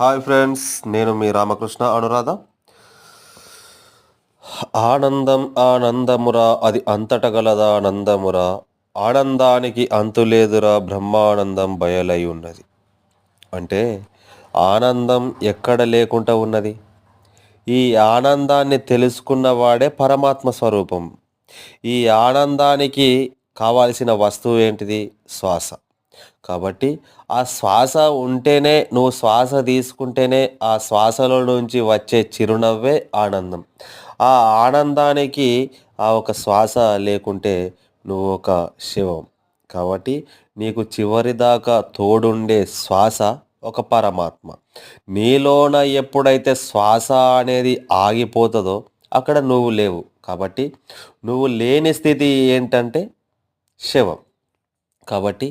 Hi friends నేను మీ రామకృష్ణ అనురాధ. ఆనందం ఆనందమురా అది అంతట గలదా ఆనందమురా? ఆనందానికి అంతులేదురా బ్రహ్మానందం బయలై ఉన్నది. అంటే ఆనందం ఎక్కడ లేకుండా ఉన్నది? ఈ ఆనందాన్ని తెలుసుకున్నవాడే పరమాత్మ స్వరూపం. ఈ ఆనందానికి కావాల్సిన వస్తువు ఏంటిది? శ్వాస. కాబట్టి ఆ శ్వాస ఉంటేనే నువ్వు శ్వాస తీసుకుంటేనే ఆ శ్వాసలో నుంచి వచ్చే చిరునవ్వే ఆనందం. ఆ ఆనందానికి ఆ ఒక శ్వాస లేకుంటే నువ్వు ఒక శివం. కాబట్టి నీకు చివరి దాకా తోడుండే శ్వాస ఒక పరమాత్మ. నీలోన ఎప్పుడైతే శ్వాస అనేది ఆగిపోతుందో అక్కడ నువ్వు లేవు. కాబట్టి నువ్వు లేని స్థితి ఏంటంటే శవం. కాబట్టి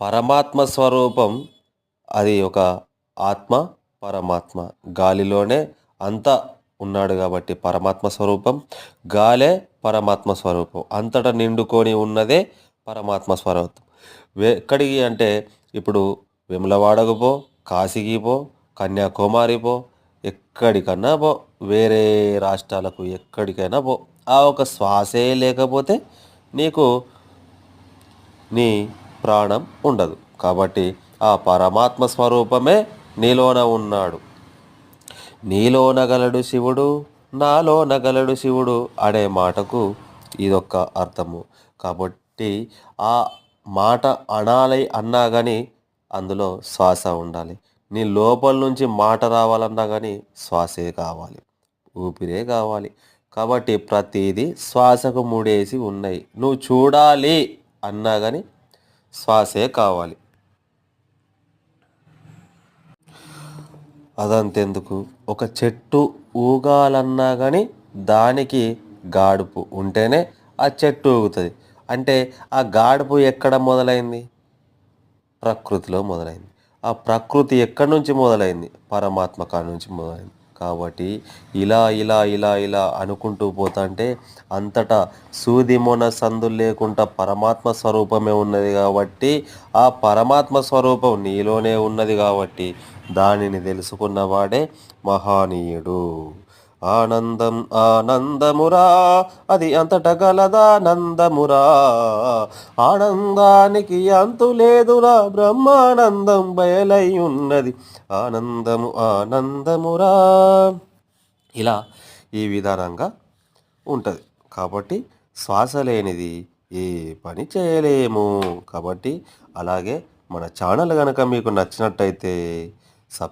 పరమాత్మ స్వరూపం అది ఒక ఆత్మ పరమాత్మ. గాలిలోనే అంతా ఉన్నాడు కాబట్టి పరమాత్మ స్వరూపం గాలే పరమాత్మ స్వరూపం. అంతటా నిండుకొని ఉన్నదే పరమాత్మ స్వరూపం. ఎక్కడికి అంటే ఇప్పుడు విమలవాడకు పో కాశీకి పో కన్యాకుమారి పో ఎక్కడికన్నా పో వేరే రాష్ట్రాలకు ఎక్కడికైనా పో. ఆ ఒక శ్వాసే లేకపోతే నీకు నీ ప్రాణం ఉండదు. కాబట్టి ఆ పరమాత్మ స్వరూపమే నీలోన ఉన్నాడు. నీలో గలడు శివుడు నాలో నగలడు శివుడు అనే మాటకు ఇదొక్క అర్థము. కాబట్టి ఆ మాట అనాలి అన్నా కానీ అందులో శ్వాస ఉండాలి. నీ లోపల నుంచి మాట రావాలన్నా కానీ శ్వాసే కావాలి. ఊపిరే కావాలి. కాబట్టి ప్రతిదీ శ్వాసకు ముడేసి ఉన్నాయి. నువ్వు చూడాలి. అన్నా కానీ శ్వాసే కావాలి. అదంతెందుకు? ఒక చెట్టు ఊగాలన్నా కానీ దానికి గాడుపు ఉంటేనే ఆ చెట్టు ఊగుతుంది. అంటే ఆ గాడుపు ఎక్కడ మొదలైంది? ప్రకృతిలో మొదలైంది. ఆ ప్రకృతి ఎక్కడి నుంచి మొదలైంది? పరమాత్మ కాడ నుంచి మొదలైంది. కాబట్టి ఇలా ఇలా ఇలా ఇలా అనుకుంటూ పోతుంటే అంతటా సూది మొన సందు లేకుండా పరమాత్మ స్వరూపమే ఉన్నది కాబట్టి ఆ పరమాత్మ స్వరూపం నీలోనే ఉన్నది కాబట్టి దానిని తెలుసుకున్నవాడే మహానీయుడు. ఆనందం ఆనందమురా అది అంతట గలదానందమురా ఆనందానికి అంతు లేదురా బ్రహ్మానందం బయలై ఉన్నది ఆనందము ఆనందమురా. ఇలా ఈ విధానంగా ఉంటుంది. కాబట్టి శ్వాస లేనిది ఏ పని చేయలేము. కాబట్టి అలాగే మన ఛానల్ కనుక మీకు నచ్చినట్టయితే